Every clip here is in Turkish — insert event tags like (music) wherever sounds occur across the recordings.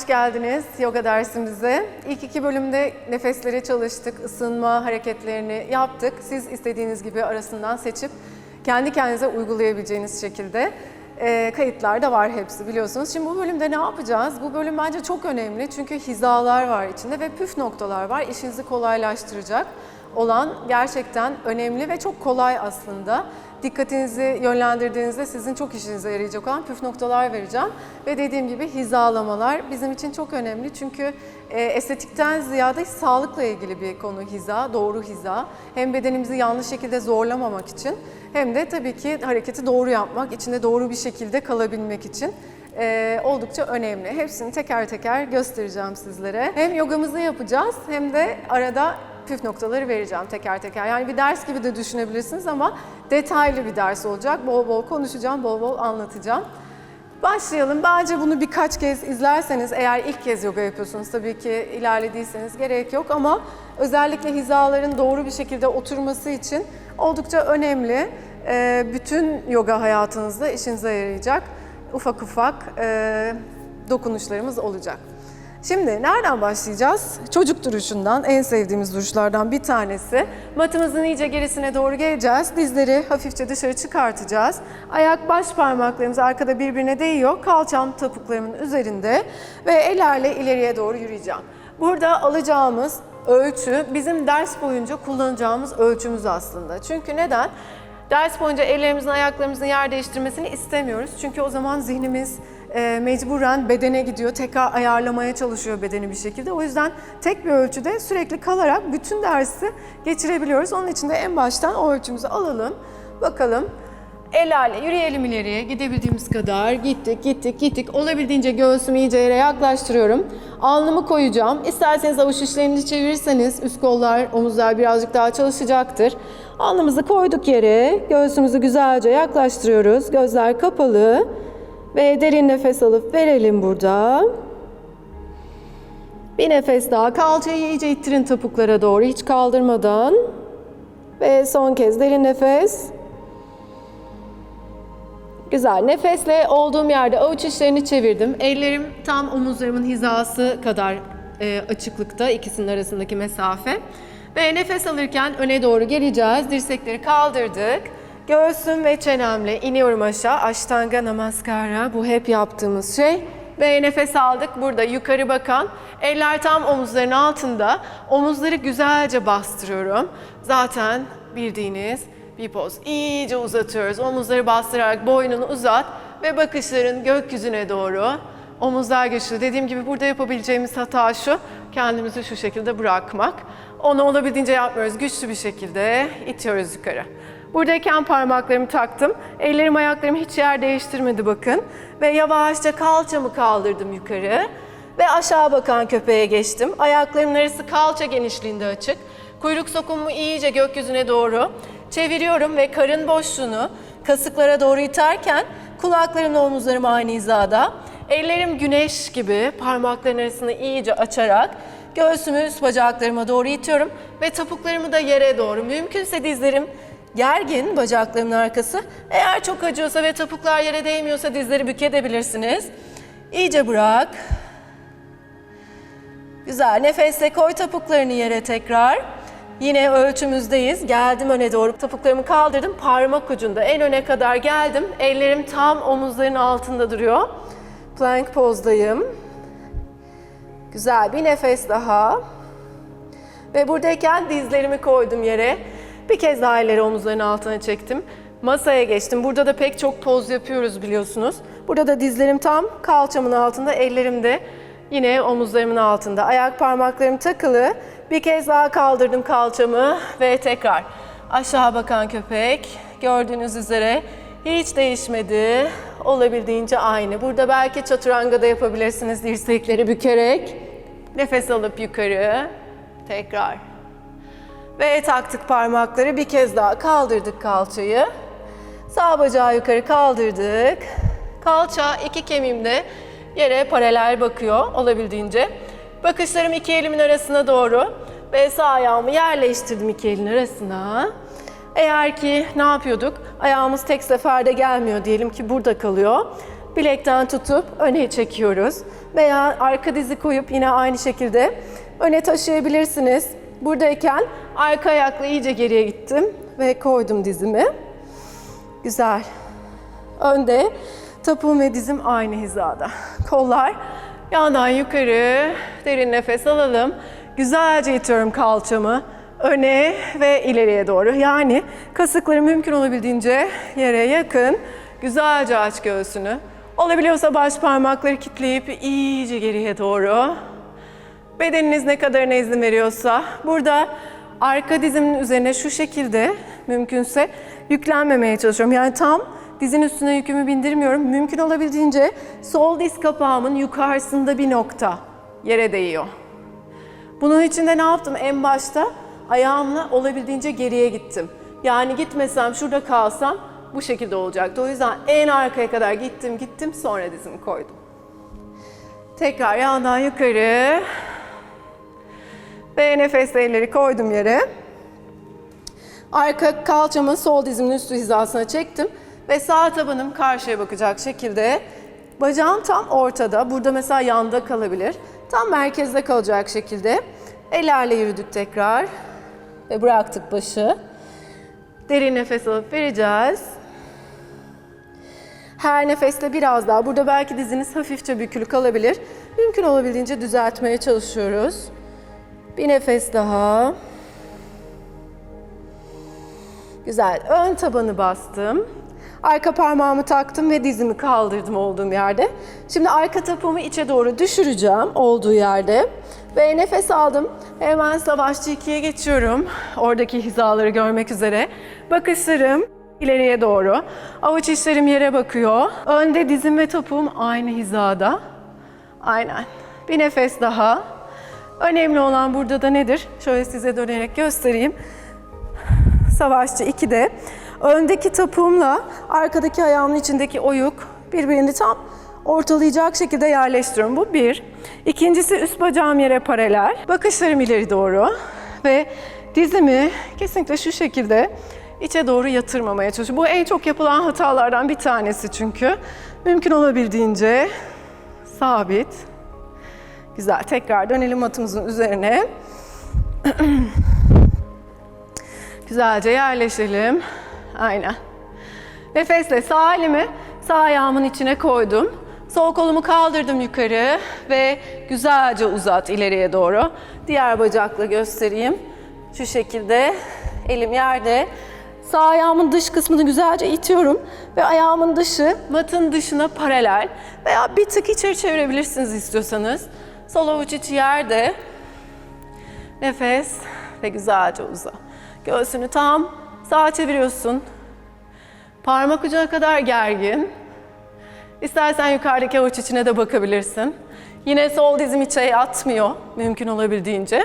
Hoş geldiniz yoga dersimize. İlk iki bölümde nefesleri çalıştık, ısınma hareketlerini yaptık. Siz istediğiniz gibi arasından seçip kendi kendinize uygulayabileceğiniz şekilde e, kayıtlar da var hepsi biliyorsunuz. Şimdi bu bölümde ne yapacağız? Bu bölüm bence çok önemli çünkü hizalar var içinde ve püf noktalar var. İşinizi kolaylaştıracak olan gerçekten önemli ve çok kolay aslında. Dikkatinizi yönlendirdiğinizde sizin çok işinize yarayacak olan püf noktalar vereceğim. Ve dediğim gibi hizalamalar bizim için çok önemli. Çünkü e, estetikten ziyade sağlıkla ilgili bir konu hiza, doğru hiza. Hem bedenimizi yanlış şekilde zorlamamak için hem de tabii ki hareketi doğru yapmak, içinde doğru bir şekilde kalabilmek için e, oldukça önemli. Hepsini teker teker göstereceğim sizlere. Hem yogamızı yapacağız hem de arada püf noktaları vereceğim teker teker. Yani bir ders gibi de düşünebilirsiniz ama detaylı bir ders olacak. Bol bol konuşacağım, bol bol anlatacağım. Başlayalım. Bence bunu birkaç kez izlerseniz, eğer ilk kez yoga yapıyorsunuz tabii ki ilerlediyseniz gerek yok ama özellikle hizaların doğru bir şekilde oturması için oldukça önemli. Ee, Bütün yoga hayatınızda işinize yarayacak ufak ufak e, dokunuşlarımız olacak. Şimdi nereden başlayacağız? Çocuk duruşundan, en sevdiğimiz duruşlardan bir tanesi. Matımızın iyice gerisine doğru geleceğiz. Dizleri hafifçe dışarı çıkartacağız. Ayak baş parmaklarımız arkada birbirine değiyor. Kalçam topuklarımın üzerinde ve ellerle ileriye doğru yürüyeceğim. Burada alacağımız ölçü bizim ders boyunca kullanacağımız ölçümüz aslında. Çünkü neden? Ders boyunca ellerimizin, ayaklarımızın yer değiştirmesini istemiyoruz. Çünkü o zaman zihnimiz e, mecburen bedene gidiyor, tekrar ayarlamaya çalışıyor bedeni bir şekilde. O yüzden tek bir ölçüde sürekli kalarak bütün dersi geçirebiliyoruz. Onun için de en baştan o ölçümüzü alalım. Bakalım. Ellerle yürüyelim ileriye. Gidebildiğimiz kadar. Gittik, gittik, gittik. Olabildiğince göğsümü iyice yere yaklaştırıyorum. Alnımı koyacağım. İsterseniz avuç içlerinizi çevirirseniz üst kollar, omuzlar birazcık daha çalışacaktır. Alnımızı koyduk yere. Göğsümüzü güzelce yaklaştırıyoruz. Gözler kapalı. Ve derin nefes alıp verelim burada. Bir nefes daha. Kalçayı iyice ittirin topuklara doğru hiç kaldırmadan. Ve son kez derin nefes. Güzel. Nefesle olduğum yerde avuç içlerini çevirdim. Ellerim tam omuzlarımın hizası kadar e, açıklıkta ikisinin arasındaki mesafe. Ve nefes alırken öne doğru geleceğiz. Dirsekleri kaldırdık. Göğsüm ve çenemle iniyorum aşağı. Ashtanga Namaskara. Bu hep yaptığımız şey. Ve nefes aldık. Burada yukarı bakan. Eller tam omuzların altında. Omuzları güzelce bastırıyorum. Zaten bildiğiniz bir poz. İyice uzatıyoruz. Omuzları bastırarak boynunu uzat ve bakışların gökyüzüne doğru. Omuzlar güçlü. Dediğim gibi burada yapabileceğimiz hata şu. Kendimizi şu şekilde bırakmak. Onu olabildiğince yapmıyoruz. Güçlü bir şekilde itiyoruz yukarı. Buradayken parmaklarımı taktım. Ellerim ayaklarım hiç yer değiştirmedi bakın. Ve yavaşça kalçamı kaldırdım yukarı. Ve aşağı bakan köpeğe geçtim. Ayaklarımın arası kalça genişliğinde açık. Kuyruk sokumumu iyice gökyüzüne doğru çeviriyorum ve karın boşluğunu kasıklara doğru iterken kulaklarımla omuzlarım aynı hizada. Ellerim güneş gibi parmakların arasını iyice açarak göğsümü üst bacaklarıma doğru itiyorum ve topuklarımı da yere doğru. Mümkünse dizlerim gergin bacaklarımın arkası. Eğer çok acıyorsa ve topuklar yere değmiyorsa dizleri bükebilirsiniz. İyice bırak. Güzel. Nefesle koy topuklarını yere tekrar. Yine ölçümüzdeyiz. Geldim öne doğru. Topuklarımı kaldırdım. Parmak ucunda en öne kadar geldim. Ellerim tam omuzların altında duruyor. Plank pozdayım. Güzel bir nefes daha. Ve buradayken dizlerimi koydum yere. Bir kez daha elleri omuzların altına çektim. Masaya geçtim. Burada da pek çok poz yapıyoruz biliyorsunuz. Burada da dizlerim tam kalçamın altında, ellerim de yine omuzlarımın altında. Ayak parmaklarım takılı. Bir kez daha kaldırdım kalçamı ve tekrar aşağı bakan köpek. Gördüğünüz üzere hiç değişmedi. Olabildiğince aynı. Burada belki çaturanga da yapabilirsiniz dirsekleri bükerek. Nefes alıp yukarı. Tekrar. Ve taktık parmakları. Bir kez daha kaldırdık kalçayı. Sağ bacağı yukarı kaldırdık. Kalça iki kemiğimde yere paralel bakıyor olabildiğince. Bakışlarım iki elimin arasına doğru ve sağ ayağımı yerleştirdim iki elin arasına. Eğer ki ne yapıyorduk? Ayağımız tek seferde gelmiyor diyelim ki burada kalıyor. bilekten tutup öne çekiyoruz. Veya arka dizi koyup yine aynı şekilde öne taşıyabilirsiniz. Buradayken arka ayakla iyice geriye gittim ve koydum dizimi. Güzel. Önde topuğum ve dizim aynı hizada. Kollar yandan yukarı. Derin nefes alalım. Güzelce itiyorum kalçamı öne ve ileriye doğru. Yani kasıkları mümkün olabildiğince yere yakın. Güzelce aç göğsünü. Olabiliyorsa baş parmakları kitleyip iyice geriye doğru. Bedeniniz ne kadarına izin veriyorsa. Burada arka dizimin üzerine şu şekilde mümkünse yüklenmemeye çalışıyorum. Yani tam dizin üstüne yükümü bindirmiyorum. Mümkün olabildiğince sol diz kapağımın yukarısında bir nokta yere değiyor. Bunun için de ne yaptım? En başta ayağımla olabildiğince geriye gittim. Yani gitmesem, şurada kalsam bu şekilde olacaktı. O yüzden en arkaya kadar gittim, gittim, sonra dizimi koydum. Tekrar yandan yukarı. Ve nefesle elleri koydum yere. Arka kalçamı sol dizimin üstü hizasına çektim. Ve sağ tabanım karşıya bakacak şekilde. Bacağım tam ortada. Burada mesela yanda kalabilir. Tam merkezde kalacak şekilde. Ellerle yürüdük tekrar. Ve bıraktık başı. Derin nefes alıp vereceğiz. Her nefeste biraz daha. Burada belki diziniz hafifçe bükülü kalabilir. Mümkün olabildiğince düzeltmeye çalışıyoruz. Bir nefes daha. Güzel. Ön tabanı bastım. Arka parmağımı taktım ve dizimi kaldırdım olduğum yerde. Şimdi arka topuğumu içe doğru düşüreceğim olduğu yerde. Ve nefes aldım. Hemen savaşçı ikiye geçiyorum. Oradaki hizaları görmek üzere. Bakışlarım ileriye doğru. Avuç içlerim yere bakıyor. Önde dizim ve topuğum aynı hizada. Aynen. Bir nefes daha. Önemli olan burada da nedir? Şöyle size dönerek göstereyim. Savaşçı 2'de öndeki topuğumla arkadaki ayağımın içindeki oyuk birbirini tam ortalayacak şekilde yerleştiriyorum. Bu bir. İkincisi üst bacağım yere paralel. Bakışlarım ileri doğru ve dizimi kesinlikle şu şekilde içe doğru yatırmamaya çalışıyorum. Bu en çok yapılan hatalardan bir tanesi çünkü. Mümkün olabildiğince sabit. Güzel. Tekrar dönelim matımızın üzerine. (clears throat) Güzelce yerleşelim. Aynen. Nefesle sağ elimi sağ ayağımın içine koydum. Sol kolumu kaldırdım yukarı ve güzelce uzat ileriye doğru. Diğer bacakla göstereyim. Şu şekilde elim yerde. Sağ ayağımın dış kısmını güzelce itiyorum ve ayağımın dışı matın dışına paralel veya bir tık içeri çevirebilirsiniz istiyorsanız. Sol avuç içi yerde. Nefes ve güzelce uza. Göğsünü tam sağa çeviriyorsun. Parmak ucuna kadar gergin. İstersen yukarıdaki avuç içine de bakabilirsin. Yine sol dizim içe yatmıyor mümkün olabildiğince.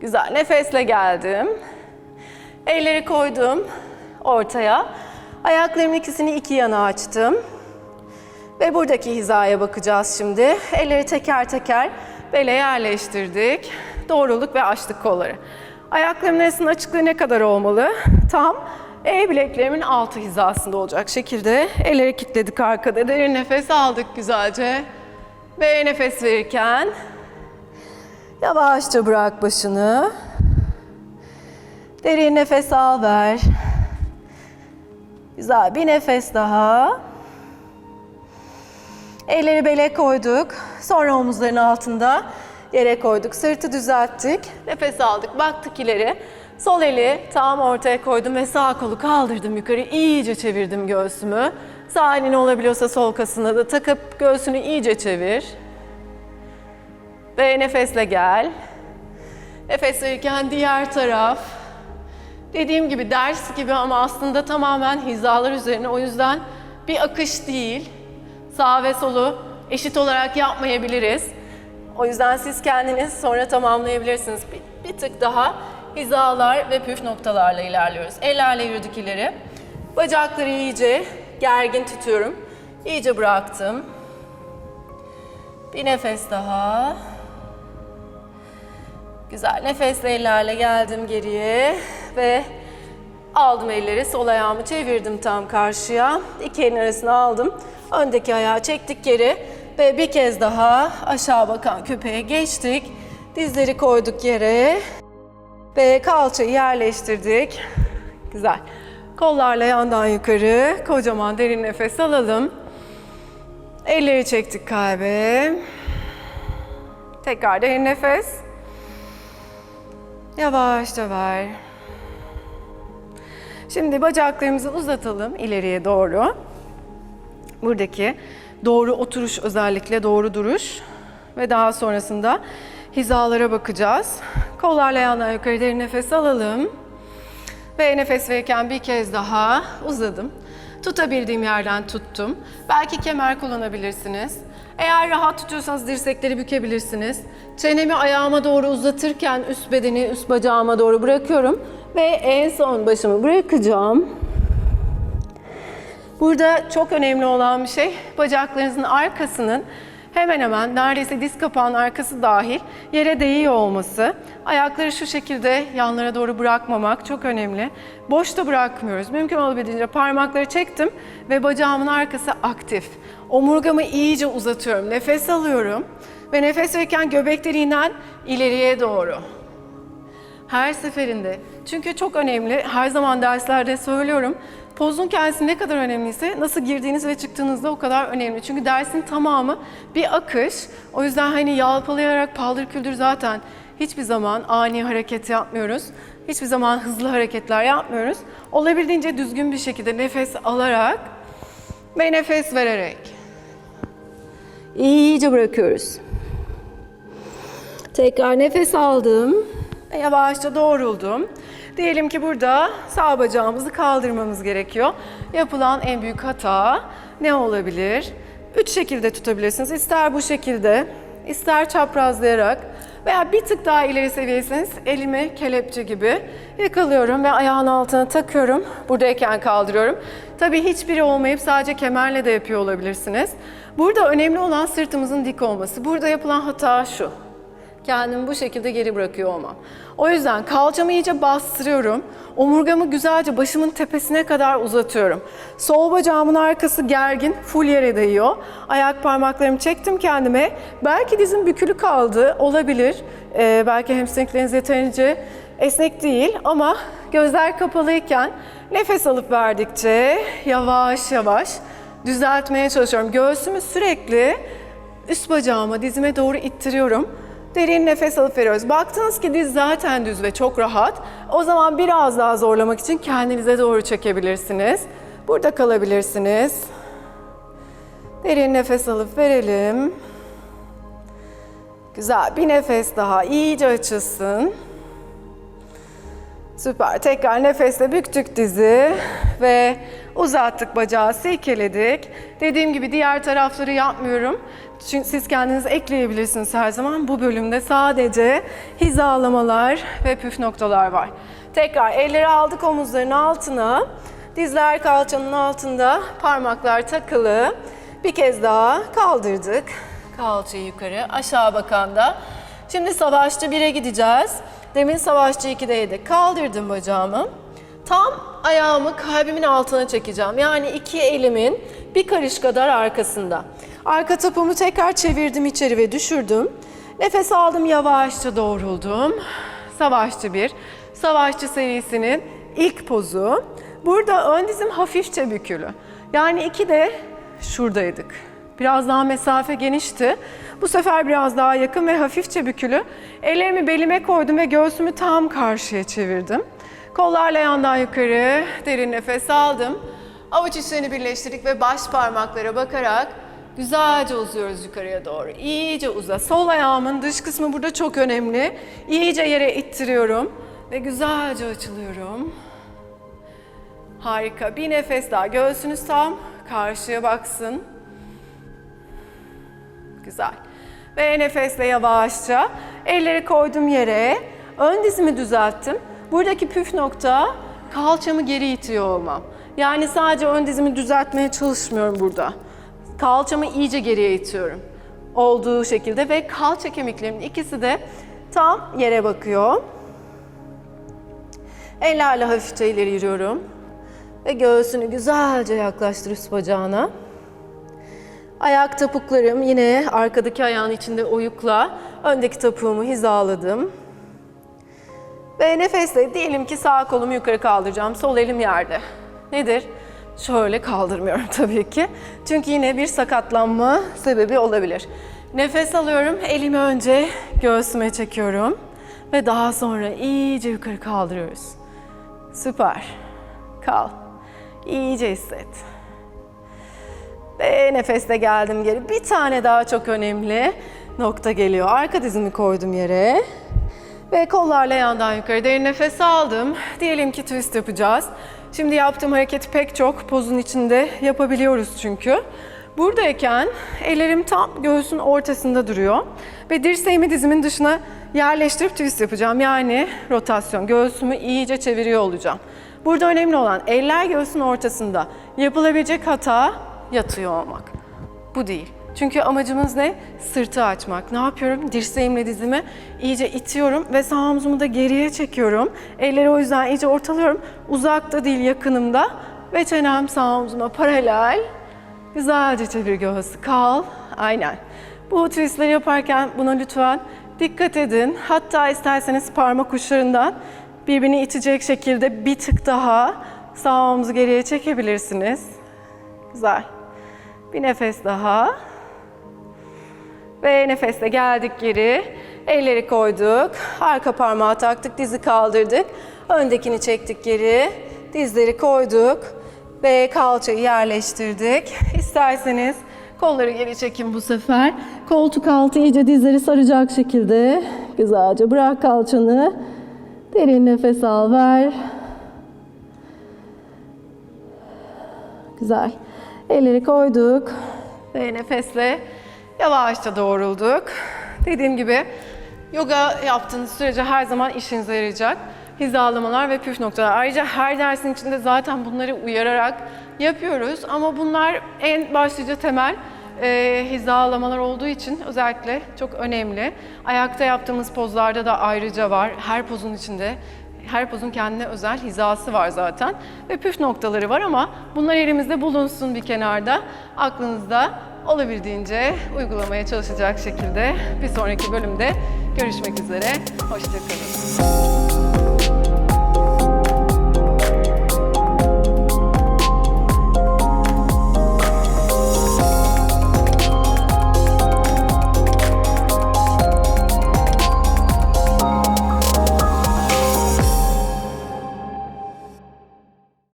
Güzel nefesle geldim. Elleri koydum ortaya. Ayaklarımın ikisini iki yana açtım. Ve buradaki hizaya bakacağız şimdi. Elleri teker teker bele yerleştirdik. Doğruluk ve açtık kolları. Ayaklarımın arasının açıklığı ne kadar olmalı? Tam el bileklerimin altı hizasında olacak şekilde. Elleri kilitledik arkada. Derin nefes aldık güzelce. Ve nefes verirken yavaşça bırak başını. Derin nefes al ver. Güzel bir nefes daha. Elleri bele koyduk. Sonra omuzların altında yere koyduk. Sırtı düzelttik. Nefes aldık. Baktık ileri. Sol eli tam ortaya koydum ve sağ kolu kaldırdım yukarı. İyice çevirdim göğsümü. Sağ elini olabiliyorsa sol kasına da takıp göğsünü iyice çevir. Ve nefesle gel. Nefes verirken diğer taraf. Dediğim gibi ders gibi ama aslında tamamen hizalar üzerine. O yüzden bir akış değil. Sağ ve solu eşit olarak yapmayabiliriz. O yüzden siz kendiniz sonra tamamlayabilirsiniz. Bir, bir tık daha hizalar ve püf noktalarla ilerliyoruz. Ellerle yürüdük ileri. Bacakları iyice gergin tutuyorum. İyice bıraktım. Bir nefes daha. Güzel. Nefesle ellerle geldim geriye ve Aldım elleri, sol ayağımı çevirdim tam karşıya. İki elin arasına aldım. Öndeki ayağı çektik geri. Ve bir kez daha aşağı bakan köpeğe geçtik. Dizleri koyduk yere. Ve kalçayı yerleştirdik. Güzel. Kollarla yandan yukarı. Kocaman derin nefes alalım. Elleri çektik kalbe. Tekrar derin nefes. Yavaşça ver. Şimdi bacaklarımızı uzatalım ileriye doğru. Buradaki doğru oturuş özellikle doğru duruş ve daha sonrasında hizalara bakacağız. Kollarla yandan yukarı derin nefes alalım. Ve nefes verirken bir kez daha uzadım. Tutabildiğim yerden tuttum. Belki kemer kullanabilirsiniz. Eğer rahat tutuyorsanız dirsekleri bükebilirsiniz. Çenemi ayağıma doğru uzatırken üst bedeni üst bacağıma doğru bırakıyorum. Ve en son başımı bırakacağım. Burada çok önemli olan bir şey bacaklarınızın arkasının hemen hemen neredeyse diz kapağının arkası dahil yere değiyor olması. Ayakları şu şekilde yanlara doğru bırakmamak çok önemli. Boşta bırakmıyoruz. Mümkün olabildiğince parmakları çektim ve bacağımın arkası aktif. Omurgamı iyice uzatıyorum. Nefes alıyorum ve nefes verirken göbek deliğinden ileriye doğru. Her seferinde. Çünkü çok önemli. Her zaman derslerde söylüyorum. Pozun kendisi ne kadar önemliyse nasıl girdiğiniz ve çıktığınızda o kadar önemli. Çünkü dersin tamamı bir akış. O yüzden hani yalpalayarak paldır küldür zaten hiçbir zaman ani hareket yapmıyoruz. Hiçbir zaman hızlı hareketler yapmıyoruz. Olabildiğince düzgün bir şekilde nefes alarak ve nefes vererek. İyice bırakıyoruz. Tekrar nefes aldım. Yavaşça doğruldum. Diyelim ki burada sağ bacağımızı kaldırmamız gerekiyor. Yapılan en büyük hata ne olabilir? Üç şekilde tutabilirsiniz. İster bu şekilde, ister çaprazlayarak veya bir tık daha ileri seviyesiniz. Elimi kelepçe gibi yakalıyorum ve ayağın altına takıyorum. Buradayken kaldırıyorum. Tabii hiçbiri olmayıp sadece kemerle de yapıyor olabilirsiniz. Burada önemli olan sırtımızın dik olması. Burada yapılan hata şu kendimi bu şekilde geri bırakıyor olmam. O yüzden kalçamı iyice bastırıyorum. Omurgamı güzelce başımın tepesine kadar uzatıyorum. Sol bacağımın arkası gergin, full yere değiyor. Ayak parmaklarımı çektim kendime. Belki dizim bükülü kaldı, olabilir. Ee, belki hamstringleriniz yeterince esnek değil ama gözler kapalıyken nefes alıp verdikçe yavaş yavaş düzeltmeye çalışıyorum. Göğsümü sürekli üst bacağıma, dizime doğru ittiriyorum. Derin nefes alıp veriyoruz. Baktınız ki diz zaten düz ve çok rahat. O zaman biraz daha zorlamak için kendinize doğru çekebilirsiniz. Burada kalabilirsiniz. Derin nefes alıp verelim. Güzel. Bir nefes daha. iyice açılsın. Süper. Tekrar nefesle büktük dizi ve uzattık bacağı, silkeledik. Dediğim gibi diğer tarafları yapmıyorum. Çünkü siz kendiniz ekleyebilirsiniz her zaman. Bu bölümde sadece hizalamalar ve püf noktalar var. Tekrar elleri aldık omuzların altına. Dizler kalçanın altında, parmaklar takılı. Bir kez daha kaldırdık. Kalçayı yukarı, aşağı bakan da. Şimdi savaşçı 1'e gideceğiz. Demin savaşçı 2'deydi. Kaldırdım bacağımı. Tam ayağımı kalbimin altına çekeceğim. Yani iki elimin bir karış kadar arkasında. Arka topumu tekrar çevirdim içeri ve düşürdüm. Nefes aldım yavaşça doğruldum. Savaşçı 1. Savaşçı serisinin ilk pozu. Burada ön dizim hafifçe bükülü. Yani iki de şuradaydık. Biraz daha mesafe genişti. Bu sefer biraz daha yakın ve hafifçe bükülü. Ellerimi belime koydum ve göğsümü tam karşıya çevirdim. Kollarla yandan yukarı derin nefes aldım. Avuç içlerini birleştirdik ve baş parmaklara bakarak güzelce uzuyoruz yukarıya doğru. İyice uza. Sol ayağımın dış kısmı burada çok önemli. İyice yere ittiriyorum ve güzelce açılıyorum. Harika. Bir nefes daha. Göğsünüz tam karşıya baksın. Güzel. Ve nefesle yavaşça elleri koydum yere. Ön dizimi düzelttim. Buradaki püf nokta kalçamı geri itiyor olmam. Yani sadece ön dizimi düzeltmeye çalışmıyorum burada. Kalçamı iyice geriye itiyorum. Olduğu şekilde ve kalça kemiklerimin ikisi de tam yere bakıyor. Ellerle hafifçe ileri yürüyorum. Ve göğsünü güzelce yaklaştır üst bacağına. Ayak topuklarım yine arkadaki ayağın içinde oyukla öndeki topuğumu hizaladım. Ve nefesle diyelim ki sağ kolumu yukarı kaldıracağım. Sol elim yerde. Nedir? Şöyle kaldırmıyorum (laughs) tabii ki. Çünkü yine bir sakatlanma sebebi olabilir. Nefes alıyorum. Elimi önce göğsüme çekiyorum. Ve daha sonra iyice yukarı kaldırıyoruz. Süper. Kal. İyice hisset. Ve nefeste geldim geri. Bir tane daha çok önemli nokta geliyor. Arka dizimi koydum yere. Ve kollarla yandan yukarı derin nefes aldım. Diyelim ki twist yapacağız. Şimdi yaptığım hareketi pek çok pozun içinde yapabiliyoruz çünkü. Buradayken ellerim tam göğsün ortasında duruyor. Ve dirseğimi dizimin dışına yerleştirip twist yapacağım. Yani rotasyon. Göğsümü iyice çeviriyor olacağım. Burada önemli olan eller göğsün ortasında. Yapılabilecek hata yatıyor olmak. Bu değil. Çünkü amacımız ne? Sırtı açmak. Ne yapıyorum? Dirseğimle dizimi iyice itiyorum ve sağ omzumu da geriye çekiyorum. Elleri o yüzden iyice ortalıyorum. Uzakta değil, yakınımda. Ve çenem sağ omzuma paralel. Güzelce çevir göğsü. Kal. Aynen. Bu twistleri yaparken buna lütfen dikkat edin. Hatta isterseniz parmak uçlarından birbirini itecek şekilde bir tık daha sağ omzu geriye çekebilirsiniz. Güzel. Bir nefes daha. Ve nefesle geldik geri. Elleri koyduk. Arka parmağı taktık, dizi kaldırdık. Öndekini çektik geri. Dizleri koyduk. Ve kalçayı yerleştirdik. İsterseniz kolları geri çekin bu sefer. Koltuk altı iyice dizleri saracak şekilde. Güzelce bırak kalçanı. Derin nefes al, ver. Güzel. Elleri koyduk ve nefesle yavaşça doğrulduk. Dediğim gibi yoga yaptığınız sürece her zaman işinize yarayacak. Hizalamalar ve püf noktalar. Ayrıca her dersin içinde zaten bunları uyararak yapıyoruz. Ama bunlar en başlıca temel e, hizalamalar olduğu için özellikle çok önemli. Ayakta yaptığımız pozlarda da ayrıca var. Her pozun içinde her pozun kendine özel hizası var zaten ve püf noktaları var ama bunlar elimizde bulunsun bir kenarda. Aklınızda olabildiğince uygulamaya çalışacak şekilde bir sonraki bölümde görüşmek üzere. Hoşçakalın.